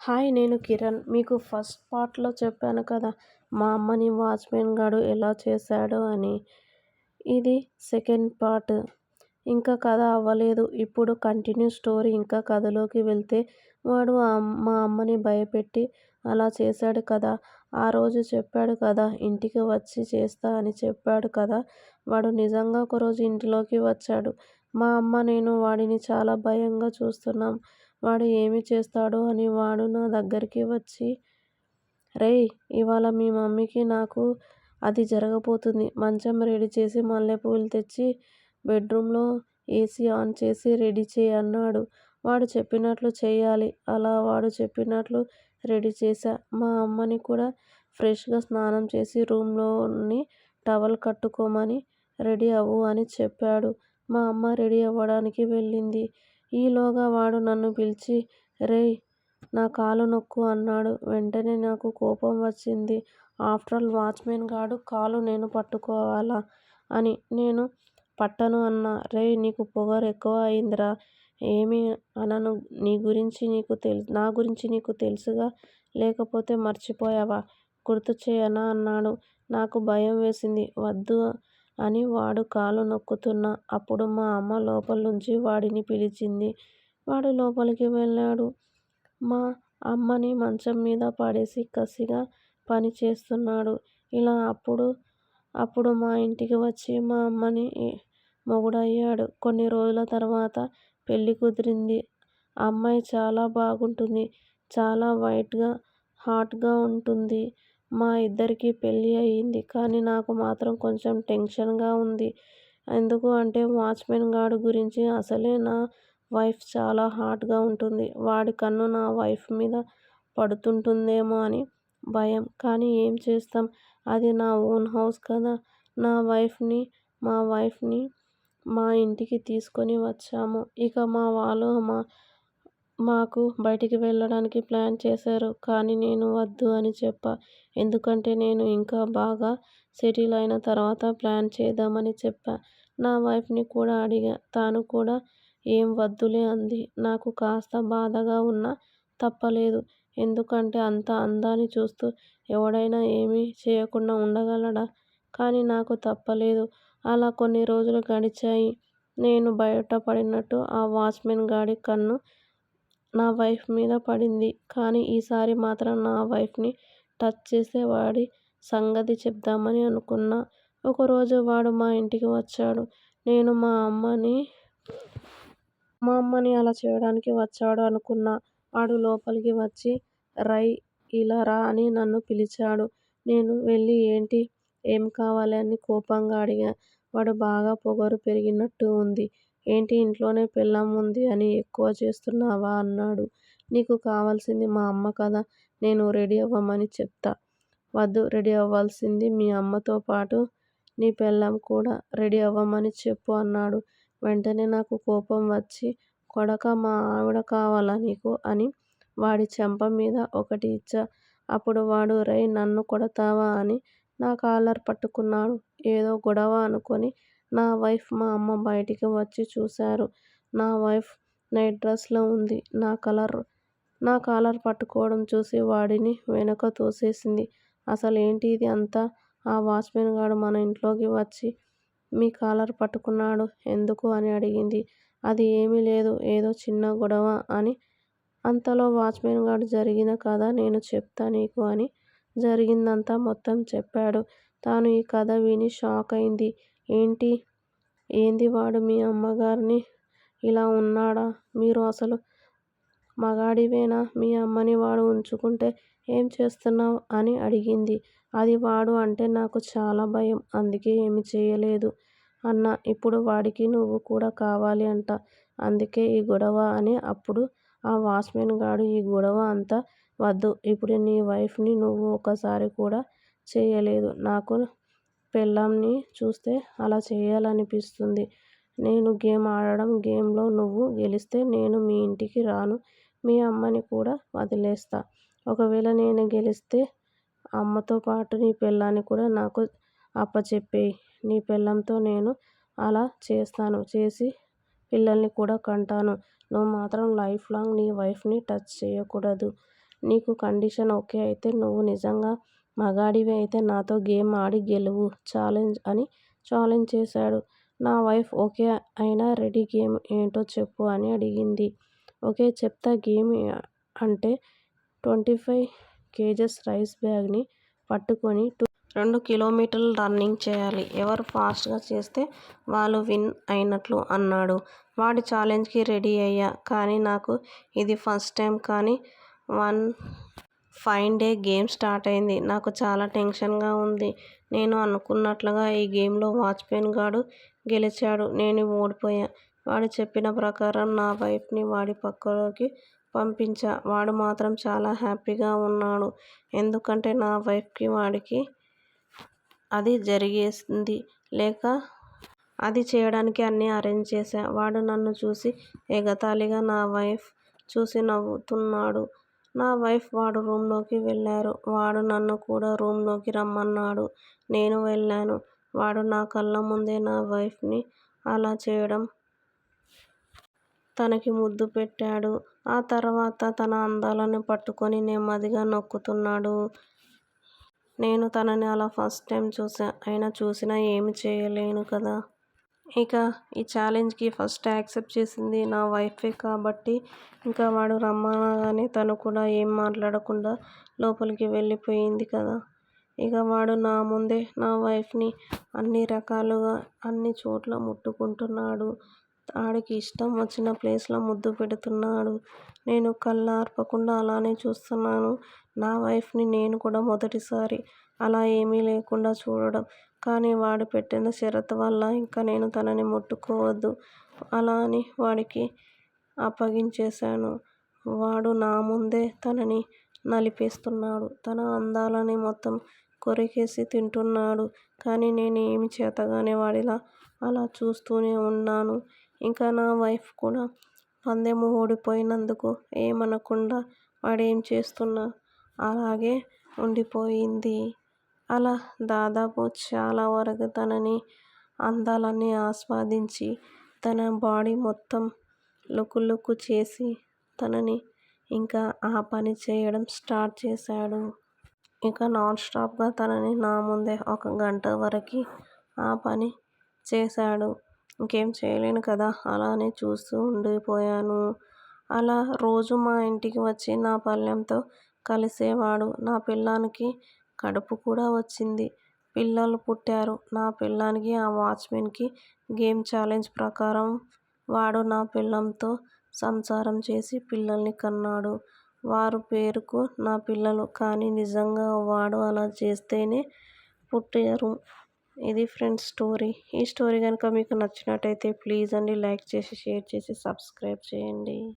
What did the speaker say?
Hi నేను కిరణ్. మీకు first పార్ట్లో చెప్పాను కదా మా అమ్మని వాచ్మెన్ గాడు ఎలా చేశాడు అని. ఇది సెకండ్ పార్ట్. ఇంకా కథ అవ్వలేదు. ఇప్పుడు కంటిన్యూ స్టోరీ ఇంకా కథలోకి వెళ్తే వాడు మా అమ్మని భయపెట్టి అలా చేశాడు కదా. ఆ రోజు చెప్పాడు కదా ఇంటికి వచ్చి చేస్తా అని చెప్పాడు కదా. వాడు నిజంగా ఒకరోజు ఇంటిలోకి వచ్చాడు. మా అమ్మ నేను వాడిని చాలా భయంగా చూస్తున్నాం. వాడు ఏమి చేస్తాడో అని వాడు నా దగ్గరికి వచ్చి రేయ్ ఇవాళ మీ మమ్మీకి నాకు అది జరగబోతుంది. మంచం రెడీ చేసి మల్లెపూలు తెచ్చి బెడ్రూమ్లో ఏసీ ఆన్ చేసి రెడీ చేయి అన్నాడు. వాడు చెప్పినట్లు చేయాలి. అలా వాడు చెప్పినట్లు రెడీ చేశా. మా అమ్మని కూడా ఫ్రెష్గా స్నానం చేసి రూమ్లోని టవల్ కట్టుకోమని రెడీ అవ్వు అని చెప్పాడు. మా అమ్మ రెడీ అవ్వడానికి వెళ్ళింది. ఈలోగా వాడు నన్ను పిలిచి రేయ్ నా కాలు నొక్కు అన్నాడు. వెంటనే నాకు కోపం వచ్చింది. ఆఫ్టర్ వాచ్మెన్ గాడు కాలు నేను పట్టుకోవాలా అని. నేను పట్టను అన్నా. రేయ్ నీకు పొగరు ఎక్కువ అయిందిరా. ఏమీ అనను. నీ గురించి నీకు తెలు నా గురించి నీకు తెలుసుగా? లేకపోతే మర్చిపోయావా? గుర్తు చేయనా అన్నాడు. నాకు భయం వేసింది. వద్దు అని వాడు కాలు నొక్కుతున్నా. అప్పుడు మా అమ్మ లోపల నుంచి వాడిని పిలిచింది. వాడు లోపలికి వెళ్ళాడు. మా అమ్మని మంచం మీద పడేసి కసిగా పని చేస్తున్నాడు. ఇలా అప్పుడు అప్పుడు మా ఇంటికి వచ్చి మా అమ్మని మొగుడయ్యాడు. కొన్ని రోజుల తర్వాత పెళ్ళి కుదిరింది. అమ్మాయి చాలా బాగుంటుంది. చాలా వైట్గా హాట్గా ఉంటుంది. మా ఇద్దరికి పెళ్ళి అయ్యింది. కానీ నాకు మాత్రం కొంచెం టెన్షన్గా ఉంది. ఎందుకు అంటే వాచ్మెన్ గాడు గురించి అసలే నా వైఫ్ చాలా హాట్గా ఉంటుంది. వాడి కన్ను నా వైఫ్ మీద పడుతుంటుందేమో అని భయం. కానీ ఏం చేస్తాం? అది నా ఓన్ హౌస్ కదా. నా వైఫ్ని మా వైఫ్ని మా ఇంటికి తీసుకొని వచ్చాము. ఇక మా వాళ్ళు మా మాకు బయటికి వెళ్ళడానికి ప్లాన్ చేశారు. కానీ నేను వద్దు అని చెప్పా ఎందుకంటే నేను ఇంకా బాగా సెటిల్ అయిన తర్వాత ప్లాన్ చేద్దామని చెప్పా. నా వైఫ్ని కూడా అడిగా. తాను కూడా ఏం వద్దులే అంది. నాకు కాస్త బాధగా ఉన్నా తప్పలేదు. ఎందుకంటే అంత అందాన్ని చూస్తూ ఎవడైనా ఏమీ చేయకుండా ఉండగలడా? కానీ నాకు తప్పలేదు. అలా కొన్ని రోజులు గడిచాయి. నేను బయటపడినట్టు ఆ వాచ్మెన్ గాడి కన్ను నా వైఫ్ మీద పడింది. కానీ ఈసారి మాత్రం నా వైఫ్ని టచ్ చేసే వాడి సంగతి చెప్దామని అనుకున్నా. ఒకరోజు వాడు మా ఇంటికి వచ్చాడు. నేను మా అమ్మని మా అమ్మని అలా చేయడానికి వచ్చాడు అనుకున్నా. వాడు లోపలికి వచ్చి రై ఇలా రా అని నన్ను పిలిచాడు. నేను వెళ్ళి ఏంటి ఏం కావాలి అని కోపంగా అడిగా. వాడు బాగా పొగరు పెరిగినట్టు ఉంది. ఏంటి ఇంట్లోనే పెళ్ళాం ఉంది అని ఎక్కువ చేస్తున్నావా అన్నాడు. నీకు కావాల్సింది మా అమ్మ కదా. నేను రెడీ అవ్వమని చెప్తా. వద్దు రెడీ అవ్వాల్సింది మీ అమ్మతో పాటు నీ పెళ్ళాం కూడా రెడీ అవ్వమని చెప్పు అన్నాడు. వెంటనే నాకు కోపం వచ్చి కొడక మా ఆవిడ కావాలా నీకు అని వాడి చెంప మీద ఒకటి ఇచ్చా. అప్పుడు వాడు రై నన్ను కొడతావా? అని నా కాలర్ పట్టుకున్నాడు. ఏదో గొడవ అనుకొని నా వైఫ్ మా అమ్మ బయటికి వచ్చి చూశారు. నా వైఫ్ నైట్ డ్రెస్లో ఉంది. నా కలర్ నా కాలర్ పట్టుకోవడం చూసి వాడిని వెనక తోసేసింది. అసలు ఏంటి ఇది అంతా? ఆ వాచ్మెన్ గాడు మన ఇంట్లోకి వచ్చి మీ కాలర్ పట్టుకున్నాడు ఎందుకు అని అడిగింది. అది ఏమీ లేదు ఏదో చిన్న గొడవ అని. అంతలో వాచ్మెన్ గాడు జరిగిన కథ నేను చెప్తా నీకు అని జరిగిందంతా మొత్తం చెప్పాడు. తాను ఈ కథ విని షాక్ అయింది. ఏంటి? ఏంది వాడు మీ అమ్మగారిని? ఇలా ఉన్నాడా? మీరు అసలు మగాడివేనా? మీ అమ్మని వాడు ఉంచుకుంటే ఏం చేస్తున్నావ్? అని అడిగింది. అది వాడు అంటే నాకు చాలా భయం. అందుకే ఏమి చేయలేదు అన్న. ఇప్పుడు వాడికి నువ్వు కూడా కావాలి అంట. అందుకే ఈ గొడవ అని అప్పుడు ఆ వాచ్మెన్ గాడు ఈ గొడవ అంతా వద్దు. ఇప్పుడు నీ వైఫ్ని నువ్వు ఒకసారి కూడా చేయలేదు. నాకు పెళ్ళాంని చూస్తే అలా చేయాలనిపిస్తుంది. నేను గేమ్ ఆడడం గేమ్లో నువ్వు గెలిస్తే నేను మీ ఇంటికి రాను. మీ అమ్మని కూడా వదిలేస్తా. ఒకవేళ నేను గెలిస్తే అమ్మతో పాటు నీ పెళ్ళాన్ని కూడా నాకు అప్పచెప్పేయి. నీ పెళ్ళంతో నేను అలా చేస్తాను. చేసి పిల్లల్ని కూడా కంటాను. నువ్వు మాత్రం లైఫ్ లాంగ్ నీ వైఫ్ని టచ్ చేయకూడదు. నీకు కండిషన్ ఓకే అయితే నువ్వు నిజంగా మగాడివి అయితే నాతో గేమ్ ఆడి గెలువు. ఛాలెంజ్ అని ఛాలెంజ్ చేశాడు. నా వైఫ్ ఓకే అయినా రెడీ గేమ్ ఏంటో చెప్పు అని అడిగింది. ఓకే చెప్తా గేమ్ అంటే ట్వంటీ ఫైవ్ కేజెస్ రైస్ బ్యాగ్ని పట్టుకొని టూ రెండు కిలోమీటర్లు రన్నింగ్ చేయాలి. ఎవరు ఫాస్ట్గా చేస్తే వాళ్ళు విన్ అయినట్లు అన్నాడు. వాడి ఛాలెంజ్కి రెడీ అయ్యా. కానీ నాకు ఇది ఫస్ట్ టైం కానీ one fine day game start అయింది. నాకు చాలా టెన్షన్గా ఉంది. నేను అనుకున్నట్లుగా ఈ గేమ్లో వాచ్మెన్ గాడు గెలిచాడు. నేను ఓడిపోయా. వాడు చెప్పిన ప్రకారం నా వైఫ్ని వాడి పక్కలోకి పంపించా. వాడు మాత్రం చాలా హ్యాపీగా ఉన్నాడు. ఎందుకంటే నా వైఫ్కి వాడికి అది జరిగేసింది. లేక అది చేయడానికి అన్నీ అరేంజ్ చేశా. వాడు నన్ను చూసి ఎగతాళిగా నా వైఫ్ చూసి నవ్వుతున్నాడు. నా వైఫ్ వాడు రూంలోకి వెళ్ళారు. వాడు నన్ను కూడా రూంలోకి రమ్మన్నాడు. నేను వెళ్ళాను. వాడు నా కళ్ళ ముందే నా వైఫ్ని అలా చేయడం తనకి ముద్దు పెట్టాడు. ఆ తర్వాత తన అందాలని పట్టుకొని నెమ్మదిగా నొక్కుతున్నాడు. నేను తనని అలా ఫస్ట్ టైం చూశా. అయినా చూసినా ఏమీ చేయలేను కదా! ఇక ఈ ఛాలెంజ్కి ఫస్ట్ యాక్సెప్ట్ చేసింది నా వైఫే కాబట్టి ఇంకా వాడు రమ్మనగానే తను కూడా ఏం మాట్లాడకుండా లోపలికి వెళ్ళిపోయింది కదా! ఇక వాడు నా ముందే నా వైఫ్ని అన్ని రకాలుగా అన్ని చోట్ల ముట్టుకుంటున్నాడు. వాడికి ఇష్టం వచ్చిన ప్లేస్లో ముద్దు పెడుతున్నాడు. నేను కళ్ళార్పకుండా అలానే చూస్తున్నాను. నా వైఫ్ని నేను కూడా మొదటిసారి అలా ఏమీ లేకుండా చూడడం. కానీ వాడు పెట్టిన షరతు వల్ల ఇంక నేను తనని ముట్టుకోవద్దు అలా అని వాడికి అప్పగించేశాను. వాడు నా ముందే తనని నలిపేస్తున్నాడు. తన అందాలని మొత్తం కొరికేసి తింటున్నాడు. కానీ నేను ఏమీ చేతగానే వాడిలా అలా చూస్తూనే ఉన్నాను. ఇంకా నా వైఫ్ కూడా పందెం ఓడిపోయినందుకు ఏమనకుండా వాడేం చేస్తున్నా అలాగే ఉండిపోయింది. అలా దాదాపు చాలా వరకు తనని అందాలన్నీ ఆస్వాదించి తన బాడీ మొత్తం లుకు లుకు చేసి తనని ఇంకా ఆ పని చేయడం స్టార్ట్ చేశాడు. ఇక నాన్ స్టాప్గా తనని నా ముందే ఒక గంట వరకి ఆ పని చేశాడు. ఇంకేం చేయలేను కదా! అలానే చూస్తూ ఉండిపోయాను. అలా రోజు మా ఇంటికి వచ్చి నా పల్లెంతో కలిసేవాడు. నా పిల్లానికి కడుపు కూడా వచ్చింది. పిల్లలు పుట్టారు. నా పిల్లానికి ఆ వాచ్మెన్కి గేమ్ ఛాలెంజ్ ప్రకారం వాడు నా పిల్లంతో సంసారం చేసి పిల్లల్ని కన్నాడు. వారు పేరుకు నా పిల్లలు. కానీ నిజంగా వాడు అలా చేస్తేనే పుట్టారు. ఇది ఫ్రెండ్స్ స్టోరీ. ఈ స్టోరీ కనుక మీకు నచ్చినట్టయితే ప్లీజ్ అండి లైక్ చేసి షేర్ చేసి సబ్స్క్రైబ్ చేయండి.